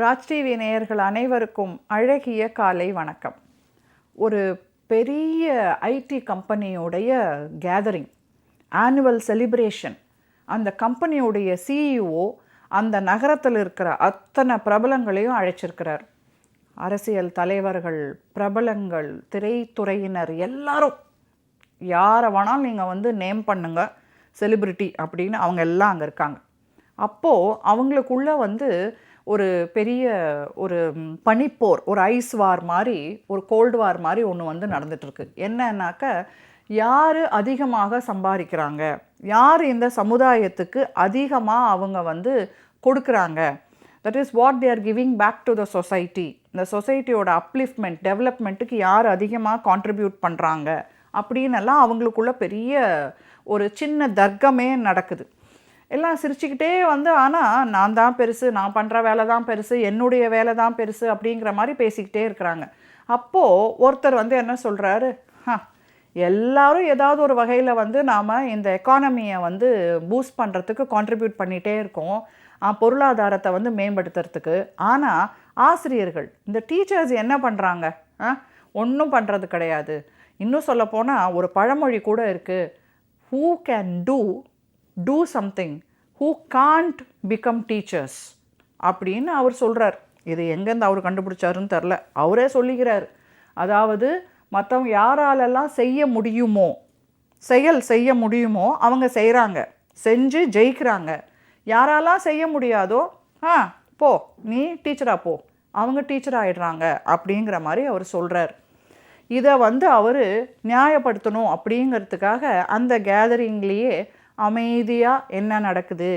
Raj TV நேயர்கள் அனைவருக்கும் அழகிய காலை வணக்கம். ஒரு பெரிய ஐடி கம்பெனியோடைய கேதரிங் ஆனுவல் செலிப்ரேஷன் அந்த கம்பெனியுடைய சிஇஓ அந்த நகரத்தில் இருக்கிற அத்தனை பிரபலங்களையும் அழைச்சிருக்கிறார். அரசியல் தலைவர்கள் பிரபலங்கள் திரைத்துறையினர் எல்லாரும் யாரை வேணாலும் நீங்கள் வந்து நேம் பண்ணுங்க செலிப்ரிட்டி அப்படின்னு அவங்க எல்லாம் அங்கே இருக்காங்க. அப்போது அவங்களுக்குள்ளே வந்து ஒரு பெரிய ஒரு பனிப்போர் ஒரு ஐஸ் வார் மாதிரி ஒரு கோல்டு வார் மாதிரி ஒன்று வந்து நடந்துட்டுருக்கு. என்னன்னாக்க யார் அதிகமாக சம்பாதிக்கிறாங்க? யார் இந்த சமுதாயத்துக்கு அதிகமாக அவங்க வந்து கொடுக்குறாங்க? That is what they are giving back to the society இந்த சொசைட்டியோட அப்லிஃப்ட்மெண்ட் டெவலப்மெண்ட்டுக்கு யார் அதிகமாக கான்ட்ரிபியூட் பண்ணுறாங்க அப்படின்னெல்லாம் அவங்களுக்குள்ள பெரிய ஒரு சின்ன தர்க்கமே நடக்குது. எல்லாம் சிரிச்சுக்கிட்டே வந்து ஆனால் நான் தான் பெருசு நான் பண்ணுற வேலை தான் பெருசு என்னுடைய வேலை தான் பெருசு அப்படிங்கிற மாதிரி பேசிக்கிட்டே இருக்கிறாங்க. அப்போது ஒருத்தர் வந்து என்ன சொல்கிறாரு ஹா எல்லாரும் ஏதாவது ஒரு வகையில் வந்து நாம் இந்த எக்கானமியை வந்து பூஸ்ட் பண்ணுறதுக்கு கான்ட்ரிபியூட் பண்ணிகிட்டே இருக்கோம். பொருளாதாரத்தை வந்து மேம்படுத்துறதுக்கு. ஆனால் ஆசிரியர்கள் இந்த டீச்சர்ஸ் என்ன பண்ணுறாங்க ஒன்றும் பண்ணுறது கிடையாது. இன்னும் சொல்லப்போனால் ஒரு பழமொழி கூட இருக்குது who can do do something who can't become teachers அப்படின்னு அவர் சொல்கிறார் இது எங்கேருந்து அவர் கண்டுபிடிச்சாருன்னு தெரில. அவரே சொல்லிக்கிறார். அதாவது மற்றவங்க யாராலெல்லாம் செய்ய முடியுமோ செயல் செய்ய முடியுமோ அவங்க செய்கிறாங்க செஞ்சு ஜெயிக்கிறாங்க. யாராலாம் செய்ய முடியாதோ ஆ போ நீ டீச்சராக போ. அவங்க டீச்சர் ஆயிடுறாங்க. அப்படிங்கிற மாதிரி அவர் சொல்கிறார் இதை வந்து அவர் நியாயப்படுத்தணும் அப்படிங்கிறதுக்காக அந்த கேதரிங்லேயே அமைதியாக என்ன நடக்குது?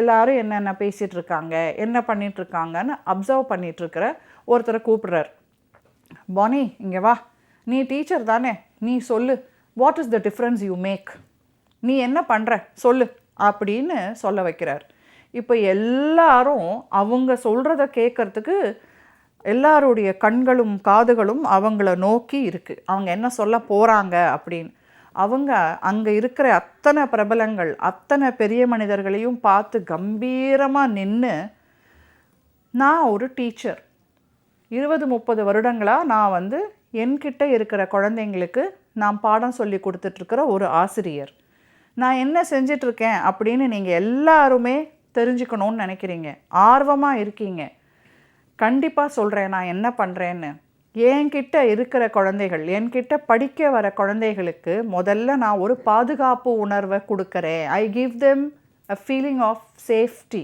எல்லாரும் என்னென்ன பேசிகிட்டு இருக்காங்க என்ன பண்ணிகிட்ருக்காங்கன்னு அப்சர்வ் பண்ணிகிட்ருக்கிற ஒருத்தரை கூப்பிட்றார். பானி இங்கே வா. நீ டீச்சர் தானே? நீ சொல்லு. What is the difference you make நீ என்ன பண்ணுற சொல்லு. அப்படின்னு சொல்ல வைக்கிறார். இப்போ எல்லாரும் அவங்க சொல்கிறத கேட்கறதுக்கு எல்லாருடைய கண்களும் காதுகளும் அவங்கள நோக்கி இருக்குது அவங்க என்ன சொல்ல போகிறாங்க அப்படின்னு. அவங்க அங்கே இருக்கிற அத்தனை பிரபலங்கள் அத்தனை பெரிய மனிதர்களையும் பார்த்து கம்பீரமாக நின்று நான் ஒரு டீச்சர். இருபது முப்பது வருடங்களாக நான் வந்து என்கிட்ட இருக்கிற குழந்தைங்களுக்கு நான் பாடம் சொல்லி கொடுத்துட்ருக்கிற ஒரு ஆசிரியர். நான் என்ன செஞ்சிட்ருக்கேன்? அப்படின்னு நீங்கள் எல்லாருமே தெரிஞ்சுக்கணும்னு நினைக்கிறீங்க. ஆர்வமாக இருக்கீங்க. கண்டிப்பாக சொல்கிறேன் நான் என்ன பண்ணுறேன்னு என்கிட்ட இருக்கிற குழந்தைகள் என்கிட்ட படிக்க வர குழந்தைகளுக்கு முதல்ல நான் ஒரு பாதுகாப்பு உணர்வை கொடுக்குறேன். I give them a feeling of safety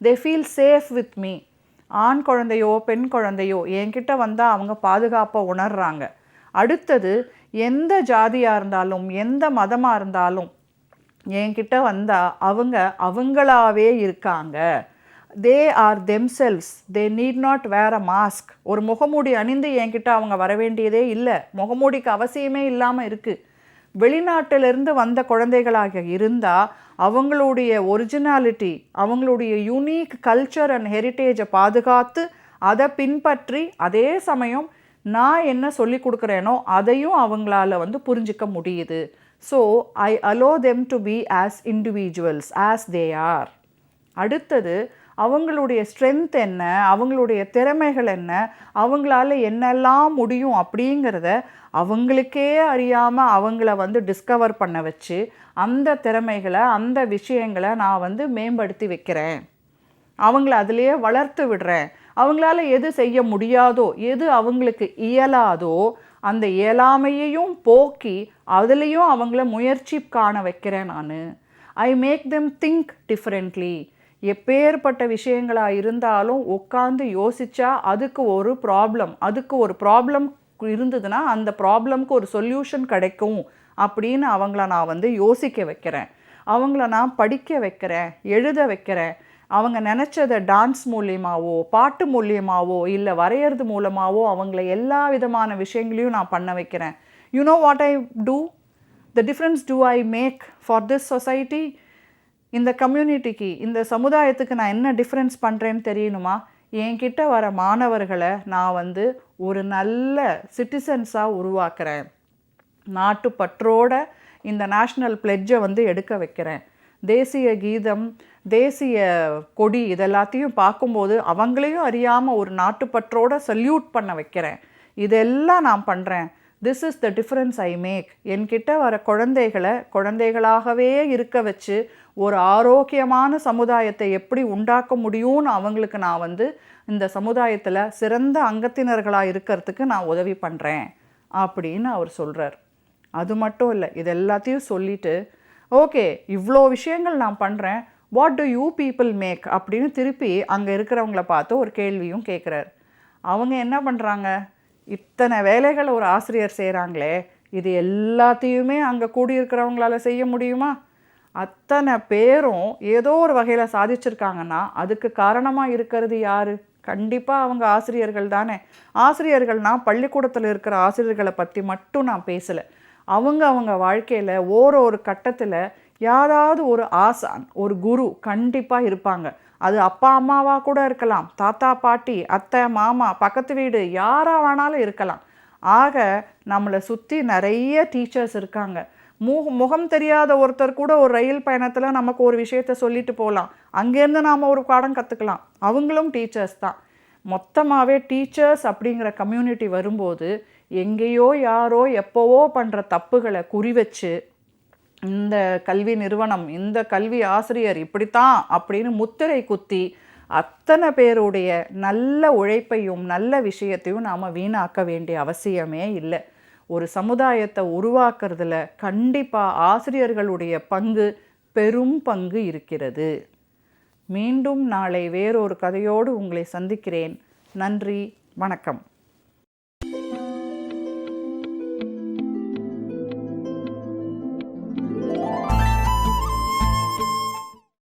they feel safe with me ஆண் குழந்தையோ பெண் குழந்தையோ என்கிட்ட வந்தால் அவங்க பாதுகாப்பை உணர்றாங்க. அடுத்தது எந்த ஜாதியாக இருந்தாலும் எந்த மதமாக இருந்தாலும் என்கிட்ட வந்தால் அவங்க அவங்களாவே இருக்காங்க. They are themselves they need not wear a mask ஒரு முகமூடி அணிந்து என்கிட்ட அவங்க வர வேண்டியதே இல்லை. முகமூடிக்கு அவசியமே இல்லாமல் இருக்குது வெளிநாட்டிலிருந்து வந்த குழந்தைகளாக இருந்தால் அவங்களுடைய ஒரிஜினாலிட்டி அவங்களுடைய யூனிக் கல்ச்சர் அண்ட் ஹெரிட்டேஜை பாதுகாத்து அதை பின்பற்றி அதே சமயம் நான் என்ன சொல்லி கொடுக்குறேனோ அதையும் அவங்களால வந்து புரிஞ்சிக்க முடியுது. So I allow them to be as individuals as they are அடுத்தது அவங்களுடைய ஸ்ட்ரென்த் என்ன? அவங்களுடைய திறமைகள் என்ன? அவங்களால என்னெல்லாம் முடியும் அப்படிங்கிறத அவங்களுக்கே அறியாமல் அவங்கள வந்து டிஸ்கவர் பண்ண வச்சு அந்த திறமைகளை அந்த விஷயங்களை நான் வந்து மேம்படுத்தி வைக்கிறேன். அவங்கள அதிலேயே வளர்த்து விடுறேன். அவங்களால எது செய்ய முடியாதோ எது அவங்களுக்கு இயலாதோ அந்த இயலாமையையும் போக்கி அதுலேயும் அவங்கள முயற்சி காண வைக்கிறேன் நான். I make them think differently எப்பேற்பட்ட விஷயங்களாக இருந்தாலும் உட்காந்து யோசித்தா அதுக்கு ஒரு ப்ராப்ளம் அதுக்கு ஒரு ப்ராப்ளம் இருந்ததுன்னா அந்த ப்ராப்ளம்க்கு ஒரு சொல்யூஷன் கிடைக்கும் அப்படின்னு அவங்கள நான் வந்து யோசிக்க வைக்கிறேன். அவங்கள நான் படிக்க வைக்கிறேன் எழுத வைக்கிறேன். அவங்க நினச்சதை டான்ஸ் மூலியமாகவோ பாட்டு மூலியமாகவோ இல்லை வரைகிறது மூலமாகவோ அவங்கள எல்லா விதமான விஷயங்களையும் நான் பண்ண வைக்கிறேன். You know what I do the difference do I make for this society இந்த கம்யூனிட்டிக்கு இந்த சமுதாயத்துக்கு நான் என்ன டிஃப்ரென்ஸ் பண்ணுறேன்னு தெரியணுமா? என்கிட்ட வர மாணவர்களை நான் வந்து ஒரு நல்ல சிட்டிசன்ஸாக உருவாக்குறேன். நாட்டுப்பற்றோட இந்த நேஷ்னல் பிளெட்ஜை வந்து எடுக்க வைக்கிறேன். தேசிய கீதம் தேசிய கொடி இதெல்லாத்தையும் பார்க்கும்போது அவங்களையும் அறியாமல் ஒரு நாட்டுப்பற்றோட சல்யூட் பண்ண வைக்கிறேன். இதெல்லாம் நான் பண்ணுறேன் this is the difference I make என்கிட்ட வர குழந்தைகளை குழந்தைகளாகவே இருக்க வச்சு ஒரு ஆரோக்கியமான சமுதாயத்தை எப்படி உண்டாக்க முடியும்னு அவங்களுக்கு நான் வந்து இந்த சமுதாயத்தில் சிறந்த அங்கத்தினர்களாக இருக்கிறதுக்கு நான் உதவி பண்ணுறேன் அப்படின்னு அவர் சொல்கிறார் அது மட்டும் இல்லை இது எல்லாத்தையும் சொல்லிட்டு ஓகே இவ்வளோ விஷயங்கள் நான் பண்ணுறேன் what do you people make அப்படின்னு திருப்பி அங்கே இருக்கிறவங்கள பார்த்து ஒரு கேள்வியும் கேட்குறாரு அவங்க என்ன பண்ணுறாங்க இத்தனை வேலைகளை ஒரு ஆசிரியர் செய்கிறாங்களே இது எல்லாத்தையுமே அங்கே கூடியிருக்கிறவங்களால செய்ய முடியுமா? அத்தனை பேரும் ஏதோ ஒரு வகையில் சாதிச்சிருக்காங்கன்னா அதுக்கு காரணமாக இருக்கிறது யார்? கண்டிப்பாக அவங்க ஆசிரியர்கள் தானே. ஆசிரியர்கள்னா பள்ளிக்கூடத்தில் இருக்கிற ஆசிரியர்களை பற்றி மட்டும் நான் பேசலை. அவங்க அவங்க வாழ்க்கையில் ஓரொரு கட்டத்தில் யாராவது ஒரு ஆசான் ஒரு குரு கண்டிப்பாக இருப்பாங்க. அது அப்பா அம்மாவாக கூட இருக்கலாம் தாத்தா பாட்டி அத்தை மாமா பக்கத்து வீடு யாராக வேணாலும் இருக்கலாம். ஆக நம்மளை சுற்றி நிறைய டீச்சர்ஸ் இருக்காங்க. மு முகம் தெரியாத ஒருத்தர் கூட ஒரு ரயில் பயணத்தில் நமக்கு ஒரு விஷயத்த சொல்லிட்டு போகலாம். அங்கேருந்து நாம் ஒரு பாடம் கற்றுக்கலாம் அவங்களும் டீச்சர்ஸ் தான். மொத்தமாகவே டீச்சர்ஸ் அப்படிங்கிற கம்யூனிட்டி வரும்போது எங்கேயோ யாரோ எப்போவோ பண்ணுற தப்புகளை குறி வச்சு இந்த கல்வி நிறுவனம் இந்த கல்வி ஆசிரியர் இப்படித்தான் அப்படின்னு முத்திரை குத்தி அத்தனை பேருடைய நல்ல உழைப்பையும் நல்ல விஷயத்தையும் நாம் வீணாக்க வேண்டிய அவசியமே இல்லை. ஒரு சமுதாயத்தை உருவாக்குறதுல கண்டிப்பாக ஆசிரியர்களுடைய பங்கு பெரும் பங்கு இருக்கிறது. மீண்டும் நாளை வேறொரு கதையோடு உங்களை சந்திக்கிறேன். நன்றி வணக்கம்.